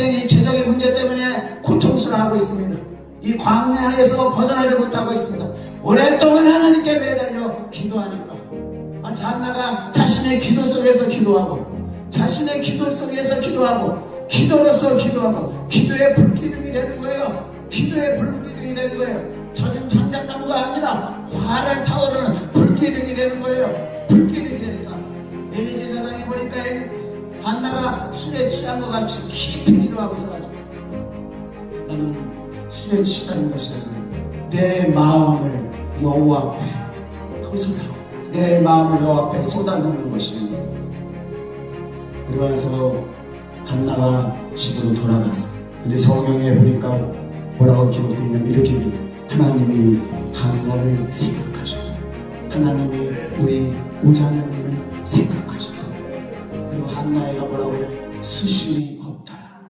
백성이 재정의 문제 때문에 고통스러워하고 있습니다. 이 광야에서 벗어나지 못하고 있습니다. 오랫동안 하나님께 매달려 기도하니까 아, 잔나가 자신의 기도 속에서 기도하고 자신의 기도 속에서 기도하고 기도로서 기도하고 기도의 불기둥이 되는 거예요. 기도의 불기둥이 되는 거예요. 젖은 장작나무가 아니라 화를 타오르는 불기둥이 되는 거예요. 불기둥이 되니까 엘리제 세상에 보니까 한나가 술에 취한 것 같이 깊이 기도하고 있어가지고 나는 술에 취하는 것이 아니라 내 마음을 여호와 앞에 토설하고 내 마음을 여호와 앞에 쏟아놓는 것입니다. 그러면서 한나가 집으로 돌아갔어. 근데 성경에 보니까 뭐라고 기록되어 있냐면 이렇게 돼. 하나님이 한나를 생각하셨다. 하나님이 우리 오자녀님을 생각하셨다. 한나이가 뭐라고 수심이.